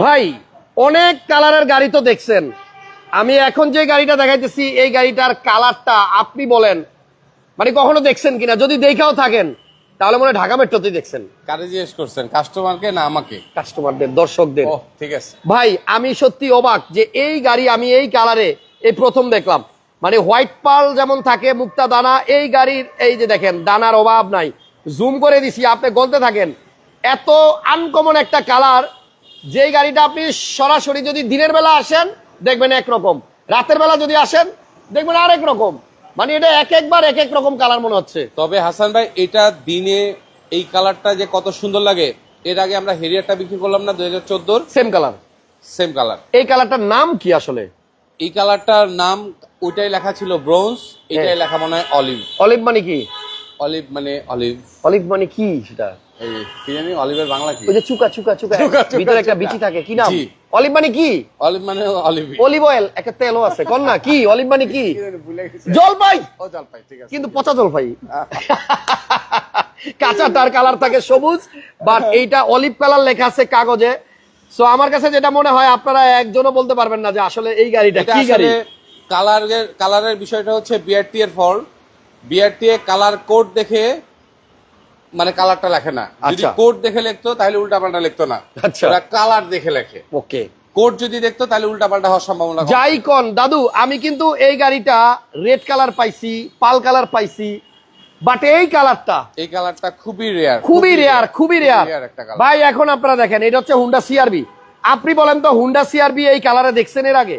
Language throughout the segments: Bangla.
ভাই অনেক কালারের গাড়ি তো দেখছেন। আমি এখন যে গাড়িটা দেখাইতেছি এই গাড়িটার কালারটা আপনি বলেন। মানে কখনো দেখছেন কিনা? যদি দেখাও থাকেন তাহলে মনে ঢাকা মেট্রোতেই দেখছেন। কারে জিজ্ঞেস করছেন কাস্টমারকে না আমাকে? কাস্টমারদের দর্শকদের। ও ঠিক আছে। ভাই আমি সত্যি অবাক যে এই গাড়ি আমি এই কালারে এই প্রথম দেখলাম। মানে হোয়াইট পাল যেমন থাকে মুক্তা দানা এই গাড়ির এই যে দেখেন দানার অভাব নাই। জুম করে দিছি আপনি গলতে থাকেন। এত আনকমন একটা কালার যেই গাড়িটা আপনি সরাসরি যদি দিনের বেলা আসেন দেখবেন একরকম। রাতের বেলা যদি আসেন দেখবেন আরেক রকম। মানে এটা এক একবার এক এক রকম কালার মনে হচ্ছে। তবে হাসান ভাই এটা দিনে এই কালারটা যে কত সুন্দর লাগে এর আগে আমরা হেরিয়ারটা বিক্রি করলাম না দুই হাজার চোদ্দোর? সেম কালার সেম কালার এই কালারটার নাম কি আসলে? এই কালারটার নাম ওইটাই লেখা ছিল ব্রোঞ্জ এটাই লেখা মনে হয় অলিভ অলিভ মানে কি? অলিভ মানে অলিভ অলিভ মানে কি সেটা? এই কি জানি অলিভের বাংলা কি? ওই যে চুকা চুকা চুকা। ভিতরে একটা বিচি থাকে কি নাম? অলিভ মানে কি? অলিভ মানে অলিভ। অলিভ অয়েল একটা তেলও আছে কোন না কি? অলিভ মানে কি? জলপাই! ও জলপাই ঠিক আছে। কিন্তু পচা জলপাই। কাঁচা তার কালার থাকে সবুজ বাট এইটা অলিভ কালার লেখা আছে কাগজে। সো আমার কাছে যেটা মনে হয় আপনারা একজনও বলতে পারবেন না যে আসলে এই গাড়িটা কি গাড়ি? কালারের কালারের বিষয়টা হচ্ছে বিআরটি এর ফল। বিআরটি এ কালার কোড দেখে মানে কালারটা লেখে না। যদি আচ্ছা। কোড দেখে লিখতো তাহলে উল্টাপাল্টা লিখতো না। আচ্ছা। ওরা কালার দেখে লেখে। ওকে। কোড যদি দেখতো তাহলে উল্টাপাল্টা হওয়ার সম্ভাবনা যাই কন দাদু আমি কিন্তু এই গাড়িটা রেড কালার পাইছি পাল কালার পাইছি বাট এই কালারটা এই কালারটা খুবই রেয়ার খুবই রেয়ার খুবই রেয়ার একটা ভাই এখন আপনারা দেখেন এটা হচ্ছে হুন্ডা সিআরবি আপনি বলেন তো হুন্ডা সিআরবি এই কালারে দেখছেন এর আগে?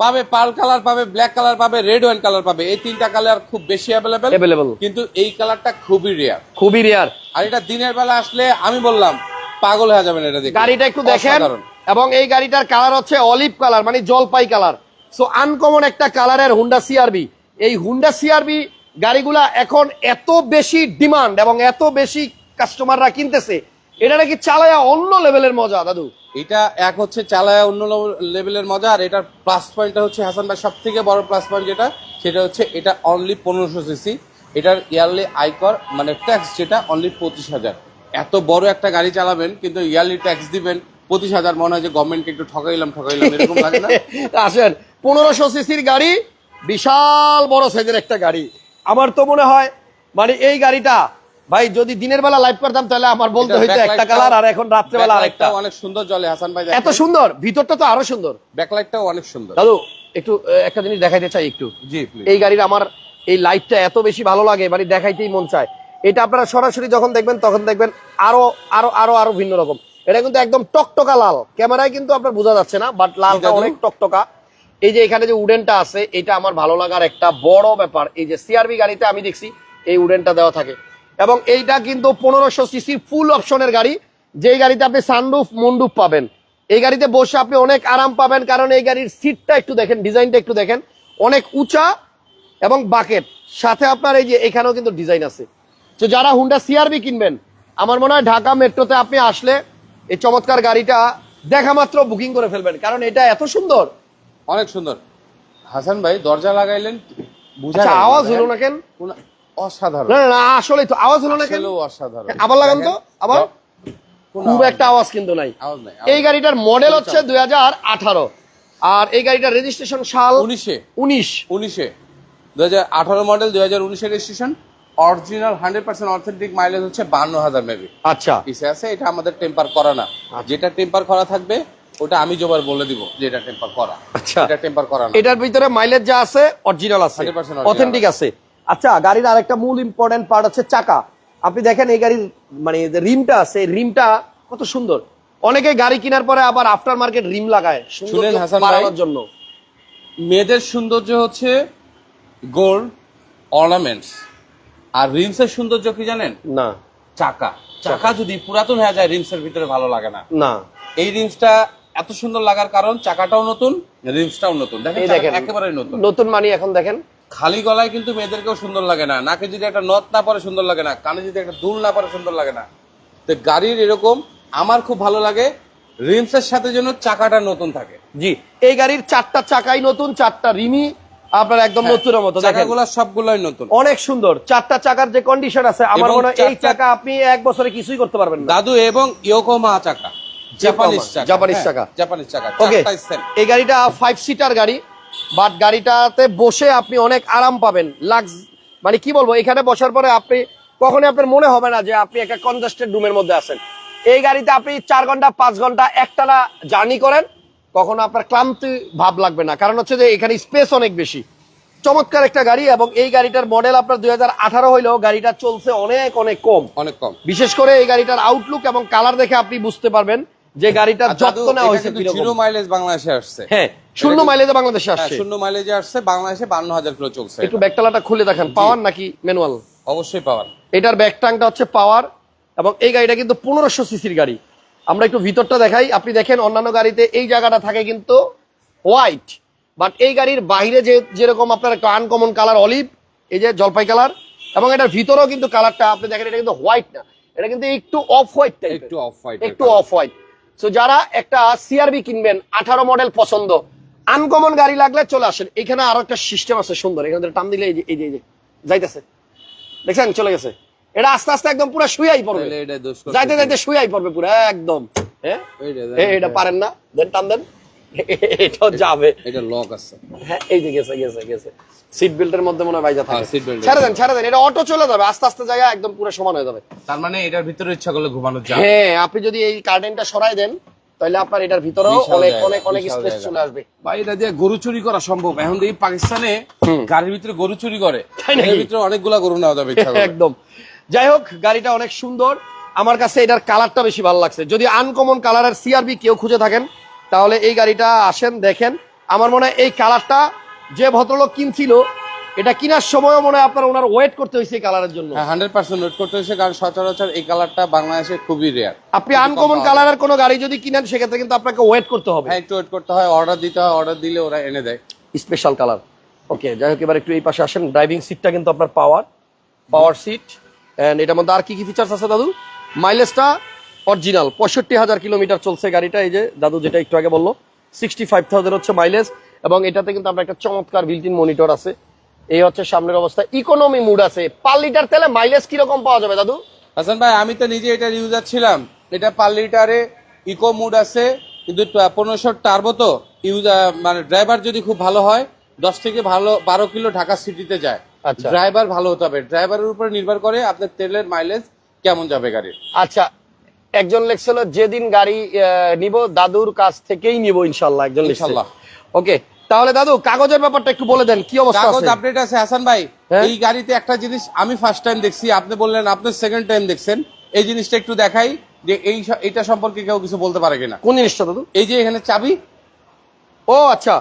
পাবে পার্ল কালার পাবে ব্ল্যাক কালার পাবে রেড ওয়াইন কালার পাবে। এই তিনটা কালার খুব বেশি অ্যাভেলেবেল Available। কিন্তু এই কালারটা খুবই রেয়ার খুবই রেয়ার আর এটা দিনের বেলা আসলে আমি বললাম পাগল হয়ে যাবেন এটা দেখে। গাড়িটা একটু দেখেন। এবং এই গাড়িটার কালার হচ্ছে অলিভ কালার মানে জলপাই কালার। সো আনকমন একটা কালারের হুন্ডা সিআরবি এই হুন্ডা সিআরবি গাড়িগুলা এখন এত বেশি ডিমান্ড এবং এত বেশি কাস্টমাররা কিনতেছে এটা নাকি চালায়া অন্য লেভেলের মজা দাদু। এটা এক হচ্ছে চালায় অন্য লেভেলের মজা, আর এটার প্লাস পয়েন্টটা হচ্ছে হাসান ভাই সব থেকে বড় প্লাস পয়েন্ট যেটা, সেটা হচ্ছে এটা অনলি পনেরোশো সিসি এটার ইয়ারলি আয়কর মানে ট্যাক্স যেটা অনলি পঁচিশ হাজার। এত বড় একটা গাড়ি চালাবেন, কিন্তু ইয়ারলি ট্যাক্স দিবেন, পঁচিশ হাজার মনে হয় যে গভর্নমেন্টকে একটু ঠকাইলাম ঠকাইলাম, এরকম লাগে না? আসেন, পনেরোশো সিসির গাড়ি, বিশাল বড় সাইজের একটা গাড়ি। আমার তো মনে হয় মানে এই গাড়িটা ভাই যদি দিনের বেলা লাইভ করতাম তাহলে আমার বলতে হইতো একটা কালার আর এখন রাত্রেবেলা আরেকটা। অনেক সুন্দর জলে হাসান ভাই এত সুন্দর ভিতরটা তো আরও সুন্দর। ব্যাকলাইটটাও অনেক সুন্দর। দাদু একটু একটা জিনিস দেখাইতে চাই একটু। জি প্লিজ এই গাড়ির আমার এই লাইটটা এত বেশি ভালো লাগে মানে দেখাইতেই মন চায়। এটা আপনারা সরাসরি যখন দেখবেন তখন দেখবেন আরও আরও আরও আরও ভিন্ন রকম। এটা কিন্তু একদম টকটকা লাল। ক্যামেরায় কিন্তু আপনার বোঝা যাচ্ছে না বাট লালটা? অনেক টকটকা। এই যে এখানে যে উডেনটা আছে এটা আমার ভালো লাগার একটা বড় ব্যাপার। এই যে সিআরবি গাড়িতে আমি দেখছি এই উডেনটা দেওয়া থাকে। এবং এইটা কিন্তু পনেরোশো সিসির ফুল অপশনের গাড়ি। যেই গাড়িতে আপনি সানরুফ মুন্ডুপ পাবেন। এই গাড়িতে বসে আপনি অনেক আরাম পাবেন কারণ এই গাড়ির সিটটা একটু দেখেন ডিজাইনটা একটু দেখেন। অনেক উঁচা এবং বাকেট সাথে আপনার এই যে এখানেও কিন্তু ডিজাইন আছে। তো যারা হুন্ডা সিআরবি কিনবেন আমার মনে হয় ঢাকা মেট্রোতে আপনি আসলে এই চমৎকার গাড়িটা দেখা মাত্র বুকিং করে ফেলবেন। কারণ এটা এত সুন্দর। অনেক সুন্দর। হাসান ভাই দরজা লাগাইলেন বুঝা আচ্ছা আওয়াজ হলো না কেন? কোনো- অসাধারণ। না না, না তো আওয়াজ হলো না কেন? অসাধারণ। আবার লাগান তো আবার। খুব একটা আওয়াজ কিন্তু নাই। এই গাড়িটার মডেল হচ্ছে দুই হাজার আঠারো। আর এই গাড়িটার রেজিস্ট্রেশন সাল উনিশে। উনিশ। উনিশে। দু হাজার আঠারো মডেল দুই হাজার উনিশের registration original hundred percent authentic mileage হচ্ছে বান্ন হাজার মেবি। আচ্ছা। পিসে আছে এটা আমাদের টেম্পার করা না। যেটা টেম্পার করা থাকবে ওটা আমি জোবার বলে দিব যে এটা টেম্পার করা। আচ্ছা। এটা টেম্পার করা না। এটার ভিতরে মাইলেজ যা আছে অরিজিনাল আছে। 100% অথেন্টিক আছে। আচ্ছা গাড়ির আরেকটা মূল ইম্পর্টেন্ট পার্ট হচ্ছে চাকা। আপনি দেখেন এই গাড়ির মানে যে রিমটা আছে রিমটা কত সুন্দর। অনেকে গাড়ি কেনার পরে আবার আফটার মার্কেট রিম লাগায়? বাড়ানোর জন্য। মেয়েদের সৌন্দর্য হচ্ছে গোল্ড অর্নামেন্টস। আর রিমসের সৌন্দর্য কি জানেন? না। চাকা। চাকা যদি পুরাতন হয়ে যায় রিমসের ভিতরে ভালো লাগে না। না। এই রিমসটা এত সুন্দর লাগার কারণ চাকাটাও নতুন রিমসটাও নতুন। দেখেন একেবারে নতুন। নতুন মানি এখন দেখেন। খালি গলায় কিন্তু মেয়েদেরকেও সুন্দর লাগে না। নাকে যদি একটা নথ না পরে সুন্দর লাগে না কানে যদি একটা দুল না পরে সুন্দর লাগে না। তো গাড়ির এরকম আমার খুব ভালো লাগে রিমসের সাথে যেন চাকাটা নতুন থাকে। জি এই গাড়ির চারটা চাকাই নতুন চারটা রিমি আপনার একদম হ্যাঁ, নতুনের মতো চাকাগুলো সবগুলোই নতুন। অনেক সুন্দর চারটা চাকার যে কন্ডিশন আছে আমার মনে হয় এই চাকা আপনি এক বছরে কিছুই করতে পারবেন না। দাদু এবং ইয়োকোমা চাকা। জাপানিজ চাকা। জাপানিজ হ্যাঁ, চাকা। জাপানিজ চাকা ওকে এই গাড়িটা ফাইভ সিটার গাড়ি। বাট গাড়িটাতে বসে আপনি অনেক আরাম পাবেন। লাক্স মানে কি বলব এখানে বসার পরে আপনি কখনোই আপনার মনে হবে না যে আপনি একটা কনজাস্টেড রুমের মধ্যে আছেন। এই গাড়িতে আপনি চার ঘণ্টা পাঁচ ঘণ্টা একটানা জার্নি করেন কখনো আপনার ক্লান্তি ভাব লাগবে না। কারণ হচ্ছে যে এখানে স্পেস অনেক বেশি। চমৎকার একটা গাড়ি এবং এই গাড়িটার মডেল আপনার দুই হাজার আঠারো হইলেও গাড়িটা চলছে অনেক অনেক কম। অনেক কম। বিশেষ করে এই গাড়িটার আউটলুক এবং কালার দেখে আপনি বুঝতে পারবেন। যে গাড়িটা যত্ন নেওয়া হয়েছে জিরো মাইলেজ বাংলাদেশে আসছে। হ্যাঁ শূন্য মাইলেজে বাংলাদেশে হ্যাঁ, আসছে। শূন্য মাইলেজে আসছে বাংলাদেশে বান্ন হাজার কিলো চলছে একটু। ব্যাকটালাটা খুলে দেখেন পাওয়ার নাকি ম্যানুয়াল অবশ্যই পাওয়ার। এটার ব্যাক টাংটা হচ্ছে পাওয়ার এবং এই গাড়িটা কিন্তু পনেরোশো সিসির গাড়ি। আমরা একটু ভিতরটা দেখাই আপনি দেখেন অন্যান্য গাড়িতে এই জায়গাটা থাকে কিন্তু হোয়াইট বাট এই গাড়ির বাইরে যে যেরকম আপনার একটা আনকমন কালার অলিভ এই যে জলপাই কালার এবং এটার ভিতরেও কিন্তু কালারটা আপনি দেখেন এটা কিন্তু হোয়াইট না। এটা কিন্তু একটু অফ হোয়াইট একটু অফ হোয়াইট একটু অফ হোয়াইট সো যারা একটা সিআরবি কিনবেন আঠারো মডেল পছন্দ আনকমন গাড়ি লাগলে চলে আসেন। এখানে আরও একটা সিস্টেম আছে সুন্দর। এখানে টান দিলে এই যে এই যে যাইতেছে। দেখছেন? চলে গেছে। এটা আস্তে আস্তে একদম পুরো শুয়াই পড়বে। যাইতে যাইতে শুয়াই পড়বে পুরো একদম। হ্যাঁ? এটা পারেন না। দেন টান দেন। এটাও যাবে। এটা লক আছে। হ্যাঁ এই যে গেছে গেছে গেছে। সিট বেল্টের মধ্যে মনে হয় বাইজা থাকে হ্যাঁ, seat belt ছেড়ে দেন ছেড়ে দেন এটা অটো চলে যাবে আস্তে আস্তে জায়গা একদম পুরো সমান হয়ে যাবে। তার মানে এটার ভিতরে ইচ্ছা করলে ঘুমানো যায় হ্যাঁ আপনি যদি এই কার্টেনটা সরাই দেন তাহলে আপনার এটার ভিতরেও অনেক অনেক অনেক স্পেস চলে আসবে। ভাই এটা দিয়ে গরু চুরি করা সম্ভব। এখন দেখি পাকিস্তানে গাড়ির ভিতরে গরু চুরি করে? এর ভিতরে অনেকগুলা গরু নেওয়া যাবে একদম। যাই হোক গাড়িটা অনেক সুন্দর। আমার কাছে এটার কালারটা বেশি ভালো লাগছে। যদি আনকমন কালারের সিআরবি কেউ খুঁজে থাকেন তাহলে এই গাড়িটা আসেন দেখেন। আমার মনে হয় এই কালারটা যে ভদ্রলোক কিনছিল এটা কেনার সময়ও মনে হয় আপনার ওনার ওয়েট করতে হয়েছে এই কালারের জন্য। হ্যাঁ হান্ড্রেড পার্সেন্ট ওয়েট করতে হয়েছে কারণ সচরাচর এই কালারটা বাংলাদেশে খুবই রেয়ার আপনি আনকমন কালারের কোনো গাড়ি যদি কিনেন সেক্ষেত্রে কিন্তু আপনাকে ওয়েট করতে হবে। হ্যাঁ একটু ওয়েট করতে হয় অর্ডার দিতে হয় অর্ডার দিলে ওরা এনে দেয়। স্পেশাল কালার ওকে যাই হোক এবার একটু এই পাশে আসেন। ড্রাইভিং সিটটা কিন্তু আপনার পাওয়ার পাওয়ার সিট এন্ড এটার মধ্যে আর কি কি ফিচার্স আছে দাদু? মাইলেজটা অরিজিনাল পঁয়ষট্টি হাজার কিলোমিটার চলছে গাড়িটা এই যে দাদু যেটা একটু আগে বলল সিক্সটি ফাইভ থাউজেন্ড হচ্ছে মাইলেজ এবং এটাতে কিন্তু আপনার একটা চমৎকার বিল্টিন মনিটর আছে। এই হচ্ছে সামনের অবস্থা ইকোনমি মুড আছে। পার লিটার তেলে মাইলেজ কীরকম পাওয়া যাবে দাদু? হাসান ভাই আমি তো নিজে এটা ইউজার ছিলাম। এটা পার লিটারে ইকো মুড আছে কিন্তু পনেরোশো টার্বো তো ইউজার মানে ড্রাইভার যদি খুব ভালো হয় দশ থেকে ভালো বারো কিলো ঢাকা সিটিতে যায়। আচ্ছা। ড্রাইভার ভালো হতে হবে। ড্রাইভারের উপরে নির্ভর করে আপনার তেলের মাইলেজ কেমন যাবে গাড়ির। আচ্ছা একজন লেখছিল যেদিন গাড়ি নিব দাদুর কাছ থেকেই নিব ইনশাল্লাহ একজন ইনশাল্লাহ। ওকে তাহলে দাদু কাগজের ব্যাপারটা একটু বলে দেন কি অবস্থা কাগজ আপডেট আছে হাসান ভাই হ্যাঁ? এই গাড়িতে একটা জিনিস আমি ফার্স্ট টাইম দেখছি আপনি বললেন আপনি সেকেন্ড টাইম দেখছেন। এই জিনিসটা একটু দেখাই যে এই এটা সম্পর্কে কেউ কিছু বলতে পারে কিনা। কোন জিনিসটা দাদু? এই যে এখানে চাবি। ও আচ্ছা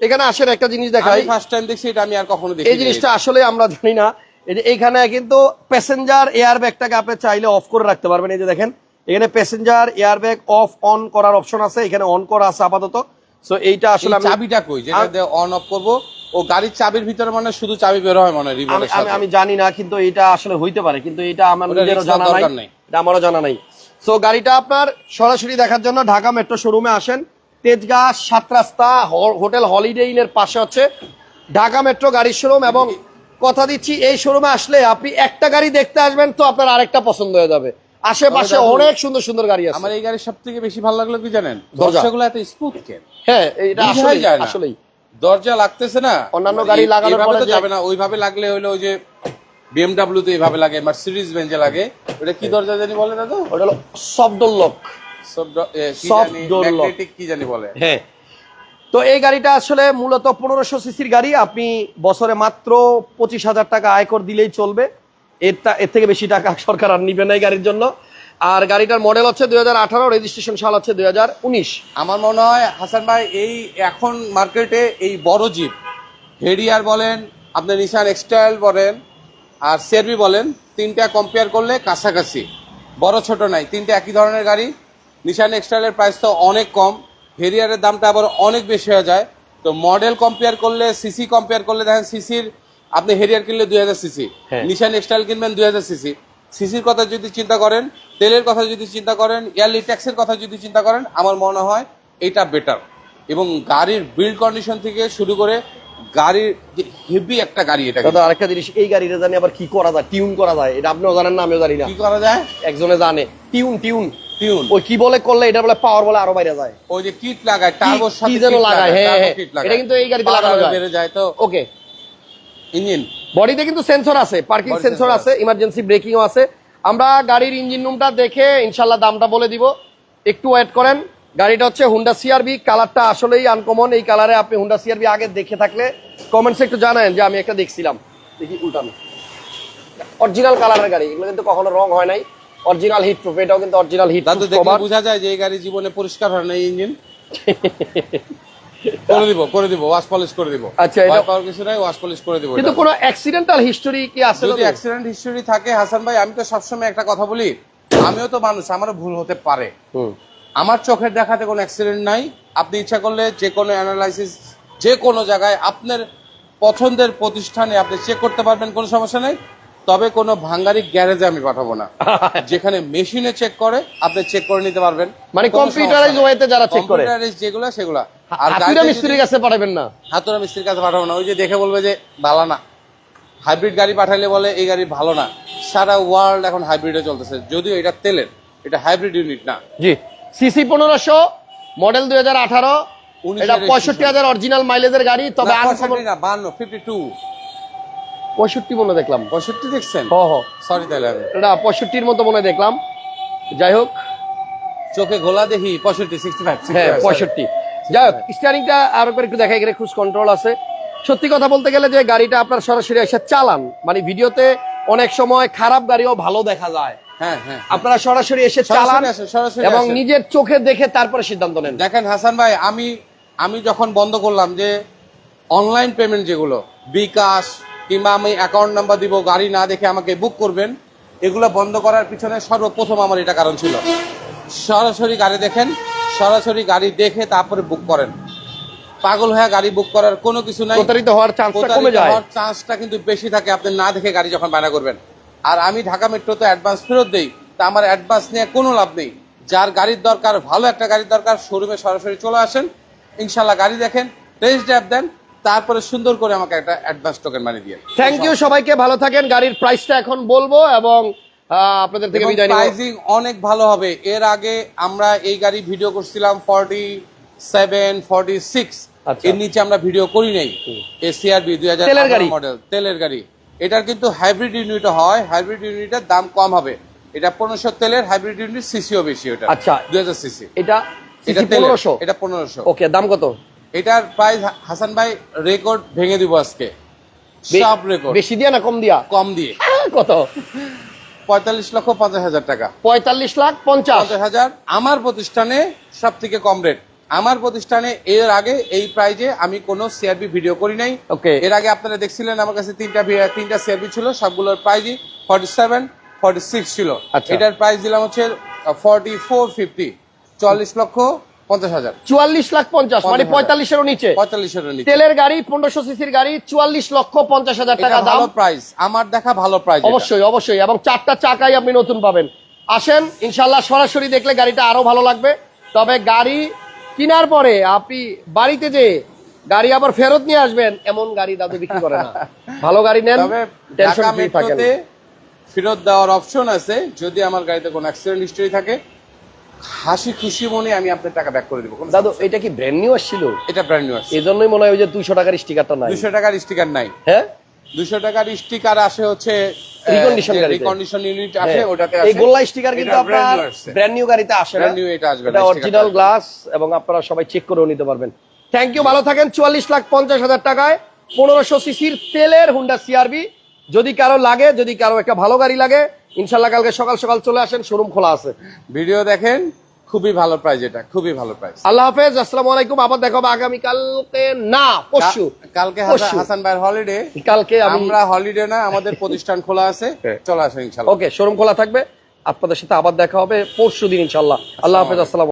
এখানে আসেন একটা জিনিস দেখাই। আমি ফার্স্ট টাইম দেখছি এটা আমি আর কখনো দেখি এই জিনিসটা আসলে আমরা জানি না। এই যে এইখানে কিন্তু প্যাসেঞ্জার এয়ার ব্যাগটাকে আপনি চাইলে অফ করে রাখতে পারবেন এই যে দেখেন। এখানে passenger air bag off on করার অপশন আছে এখানে অন করা আছে আপাতত। সো এইটা আসলে আমি চাবিটা কই? যেটা দিয়ে অন অফ করব। ও গাড়ির চাবির ভিতরে মানে শুধু চাবি বের হয় মনে আমি রিমোটের সাথে? আমি জানি না কিন্তু এটা আসলে হইতে পারে কিন্তু এটা আমার নিজেরও জানা নাই। এটা আমারও জানা নাই। সো গাড়িটা আপনার সরাসরি দেখার জন্য ঢাকা মেট্রো শোরুমে আসেন। তেজগাঁ সাত রাস্তা হোটেল হলিডে ইনের পাশে হচ্ছে ঢাকা মেট্রো গাড়ির শোরুম এবং কথা দিচ্ছি এই শোরুমে আসলে আপনি একটা গাড়ি দেখতে আসবেন তো আপনার আরেকটা পছন্দ হয়ে যাবে। আশেপাশে অনেক সুন্দর সুন্দর গাড়ি আছে। আমার এই গাড়ির সব থেকে বেশি ভালো লাগল কি জানেন? দরজা। দরজাগুলো এত স্মুথ কেন? হ্যাঁ এটা আসলেই। আসলেই। দরজা লাগতেছে না? অন্যান্য গাড়ি লাগানোর পরে যাবে না। ওইভাবে লাগলে হলো ওই যে বিএমডাব্লিউ তে এইভাবে লাগে মার্সিডিজ বেঞ্জে লাগে। ওটা কি দরজা জানি বলে দাদু? ওটা হলো সফট ডোর লক সব ড- এ, কি জানি ম্যাগনেটিক কি জানি বলে। হ্যাঁ। তো এই গাড়িটা আসলে মূলত পনেরোশো সিসির গাড়ি। আপনি বছরে মাত্র পঁচিশ হাজার টাকা আয়কর দিলেই চলবে। এর এর থেকে বেশি টাকা সরকার আর নিবে না এই গাড়ির জন্য। আর গাড়িটার মডেল হচ্ছে দুই হাজার আঠারো রেজিস্ট্রেশন সাল হচ্ছে দুই হাজার উনিশ। আমার মনে হয় হাসান ভাই, এই এখন মার্কেটে এই বড় জিপ হেডিয়ার বলেন, আপনি নিশান এক্সটাইল বলেন, আর সেরবি বলেন, তিনটা কম্পেয়ার করলে কাছাকাছি। বড় ছোট নাই, তিনটা একই ধরনের গাড়ি। নিশান এক্সটাইলের প্রাইস তো অনেক কম হেরিয়ারের দামটা আবার অনেক বেশি হয়ে যায়। তো মডেল কম্পেয়ার করলে সিসি কম্পেয়ার করলে, দেখেন সিসির আপনি হেরিয়ার কিনলে দুই হাজার সিসি হ্যাঁ। নিশান এক্সটাইল কিনবেন দুই হাজার সিসি। সিসির কথা যদি চিন্তা করেন তেলের কথা যদি চিন্তা করেন ইয়ারলি ট্যাক্সের কথা যদি চিন্তা করেন আমার মনে হয় এটা বেটার এবং গাড়ির বিল্ড কন্ডিশন থেকে শুরু করে গাড়ির যে হেভি একটা গাড়ি এটা দাদা আরেকটা জিনিস এই গাড়িটা জানি আবার কি করা যায় টিউন করা যায় এটা আপনিও জানেন না আমিও জানি না। কি করা যায়? একজনে জানে টিউন টিউন টিউন ওই কি বলে করলে এটা বলে পাওয়ার বলে আরও বাইরে যায়। ওই যে কিট লাগায় টার্বোর কি যেন লাগায়, হ্যাঁ, হ্যাঁ। এটা কিন্তু এই গাড়িতে লাগানো যায়। তো। Okay engine. বডিতে কিন্তু সেন্সর আছে পার্কিং সেন্সর আছে ইমার্জেন্সি ব্রেকিংও আছে। আমরা গাড়ির ইঞ্জিন রুমটা দেখে ইনশাল্লাহ দামটা বলে দিব। একটু ওয়েট করেন। গাড়িটা হচ্ছে হুন্ডা সিআরবি কালারটা আসলেই আনকমন এই কালারে আপনি হুন্ডা সিআরবি আগে দেখে থাকলে কমেন্টসে একটু জানান যে আমি একটা দেখছিলাম। দেখি উল্টানো। অরিজিনাল কালারের গাড়ি এগুলো কিন্তু কখনো রং হয় নাই। অরিজিনাল হিট প্রুফ এটাও কিন্তু অরিজিনাল হিট বোঝা যায় যে এই গাড়ি জীবনে পরিষ্কার হয় না ইঞ্জিন। করে দিব করে দিব ওয়াশ পলিশ করে দিব। আচ্ছা, এটা- পাওয়ার কিছু নাই ওয়াশ পলিশ করে দিব কিন্তু। কোনো অ্যাক্সিডেন্টাল হিস্টোরি কি আছে যদি অ্যাক্সিডেন্ট হিস্টোরি থাকে হাসান ভাই আমি তো সবসময় একটা কথা বলি আমিও তো মানুষ আমারও ভুল হতে পারে। আমার চোখের দেখাতে কোনো অ্যাক্সিডেন্ট নাই আপনি ইচ্ছা করলে যে কোনো অ্যানালাইসিস যে কোনো জায়গায় আপনার পছন্দের প্রতিষ্ঠানে আপনি চেক করতে পারবেন কোনো সমস্যা নেই। তবে কোনো ভাঙ্গারি গ্যারেজে আমি পাঠাবো না। যেখানে মেশিনে চেক করে আপনি চেক করে নিতে পারবেন। মানে কম্পিউটারাইজ ওয়েতে যারা চেক করে। কম্পিউটারাইজ যেগুলো সেগুলা। আর গাড়িতে মিস্ত্রির কাছে পাঠাবেন না। হাতুড়া মিস্ত্রির কাছে পাঠাবো না। ওই যে দেখে বলবে যে ভালো না। হাইব্রিড গাড়ি পাঠাইলে বলে এই গাড়ি ভালো না। সারা ওয়ার্ল্ড এখন হাইব্রিডে চলতেছে। যদিও এটা তেলের এটা হাইব্রিড ইউনিট না। জি। সিসি পনেরোশো মডেল দুই হাজার আঠারো এটা। পঁয়ষট্টি হাজার অরিজিনাল মাইলেজের গাড়ি তবে বান্ন ফিফটি টু পঁয়ষট্টি মনে দেখলাম। পঁয়ষট্টি দেখছেন? হ হ সরি তাহলে এটা পঁয়ষট্টির মতো মনে দেখলাম। যাই হোক। চোখে গোলা দেখি পঁয়ষট্টি সিক্সটি ফাইভ হ্যাঁ পঁয়ষট্টি। যাই হোক স্টিয়ারিংটা আরও করে একটু দেখা গেলে ক্রুজ কন্ট্রোল আছে। সত্যি কথা বলতে গেলে যে গাড়িটা আপনার সরাসরি এসে চালান মানে ভিডিওতে অনেক সময় খারাপ গাড়িও ভালো দেখা যায়। হ্যাঁ হ্যাঁ আপনারা সরাসরি এসে চালান এবং নিজের চোখে দেখে তারপরে সিদ্ধান্ত নেন। দেখেন হাসান ভাই আমি আমি যখন বন্ধ করলাম যে অনলাইন পেমেন্ট যেগুলো বিকাশ কিংবা আমি অ্যাকাউন্ট নাম্বার দিব গাড়ি না দেখে আমাকে বুক করবেন এগুলো বন্ধ করার পিছনে সর্বপ্রথম আমার এটা কারণ ছিল। সরাসরি গাড়ি দেখেন সরাসরি গাড়ি দেখে তারপরে বুক করেন। পাগল হয়ে গাড়ি বুক করার কোনো কিছু নাই। প্রতারিত হওয়ার চান্সটা কমে যায়। চান্সটা কিন্তু বেশি থাকে আপনি না দেখে গাড়ি যখন বায়না করবেন। আর আমি ঢাকা মেট্রোতে অ্যাডভান্স ফেরত দেই তা আমার অ্যাডভান্স নিয়ে কোনো লাভ নেই। যার গাড়ির দরকার ভালো একটা গাড়ির দরকার শোরুমে সরাসরি চলে আসেন ইনশাল্লাহ গাড়ি দেখেন টেস্ট ড্রাইভ দেন তারপরে সুন্দর করে আমাকে একটা অ্যাডভান্স টোকেন মানি দিয়ে থ্যাংক ইউ সবাইকে ভালো থাকেন। গাড়ির প্রাইসটা এখন বলব এবং আপনাদের থেকে বিদায় নিব। প্রাইজিং অনেক ভালো হবে। এর আগে আমরা এই গাড়ি ভিডিও করছিলাম ফর্টি সেভেন ফর্টি সিক্স আচ্ছা। এর নিচে আমরা ভিডিও করি নাই। এ সিআরবি দুই হাজার গাড়ি। মডেল তেলের গাড়ি। এটার কিন্তু হাইব্রিড ইউনিট হয়। হাইব্রিড ইউনিটের দাম কম হবে। এটা পনেরোশো তেলের হাইব্রিড ইউনিট সিসিও বেশি ওটা আচ্ছা। দুই হাজার সিসি এটা এটা পনেরোশো পনেরোশো? এটা পনেরোশো। ওকে দাম কত? এটার প্রাইস হাসান ভাই রেকর্ড ভেঙে দিব আজকে। সব রেকর্ড বেশি দিয়া না কম দিয়া? কম দিয়ে। কত? পঁয়তাল্লিশ লক্ষ পঞ্চাশ হাজার টাকা। পঁয়তাল্লিশ লাখ পঞ্চাশ। হাজার। আমার প্রতিষ্ঠানে সব থেকে কম রেট আমার প্রতিষ্ঠানে এর আগে এই প্রাইজে আমি কোনো সিআরবি ভিডিও করি নাই। ওকে এর আগে আপনারা দেখছিলেন আমার কাছে তিনটা তিনটা সিআরবি ছিল সবগুলোর প্রাইজই ফর্টি সেভেন ফর্টি সিক্স ছিল। আচ্ছা। এটার প্রাইস দিলাম হচ্ছে ফর্টি ফোর ফিফটি চল্লিশ লক্ষ পঞ্চাশ হাজার। চুয়াল্লিশ লাখ পঞ্চাশ মানে হাজার। নিচে। পঁয়তাল্লিশের নিচে। তেলের গাড়ি পনেরোশো সিসির গাড়ি চুয়াল্লিশ লক্ষ পঞ্চাশ হাজার টাকা দাম। প্রাইস আমার দেখা ভালো প্রাইস অবশ্যই অবশ্যই। এবং চারটা চাকাই আপনি নতুন পাবেন। আসেন ইনশাল্লাহ সরাসরি দেখলে গাড়িটা আরও ভালো লাগবে। তবে গাড়ি কেনার পরে আপনি বাড়িতে যে গাড়ি আবার ফেরত নিয়ে আসবেন এমন গাড়ি দাদু বিক্রি করে না। ভালো গাড়ি নেন টেনশন ফ্রি থাকেন। ফেরত দেওয়ার অপশন আছে। যদি আমার গাড়িতে কোনো অ্যাক্সিডেন্ট হিস্টরি থাকে হাসি খুশি মনে আমি আপনার টাকা ব্যাক করে দিব। দাদু এটা কি ব্র্যান্ড নিউ আসছিল? এটা ব্র্যান্ড নিউ আছে এই জন্যই মনে হয় ওই যে দুইশো টাকার স্টিকারটা নাই। দুশো টাকার স্টিকার নাই। হ্যাঁ? দুশো টাকার স্টিকার আসে হচ্ছে গাড়িতে। Recondition unit. ওটাতে এই গোল্লা স্টিকার কিন্তু আপনার ব্র্যান্ড নিউ গাড়িতে আসে না। Brand new এটা আসবে এটা অরিজিনাল গ্লাস এবং আপনারা সবাই চেক করেও নিতে পারবেন। থ্যাংক ইউ ভালো থাকেন। চুয়াল্লিশ লাখ পঞ্চাশ হাজার টাকায় পনেরোশো সিসির তেলের হুন্ডা সিআরবি যদি কারও লাগে যদি কারও একটা ভালো গাড়ি লাগে ইনশাল্লাহ কালকে সকাল সকাল চলে আসেন শোরুম খোলা আছে। ভিডিও দেখেন খুবই ভালো প্রাইস এটা খুবই ভালো প্রাইস আল্লাহ হাফেজ আসসালামু আলাইকুম আবার দেখো আগামী কালকে না পরশু। কালকে হাসান-। ভাইয়ের হলিডে কালকে আমরা হলিডে না আমাদের প্রতিষ্ঠান খোলা আছে হ্যাঁ। চলে আসেন ইনশাল্লাহ। ওকে শোরুম খোলা থাকবে আপনাদের সাথে আবার দেখা হবে পরশু দিন ইনশাল্লাহ। আল্লাহ হাফেজ আসসালাম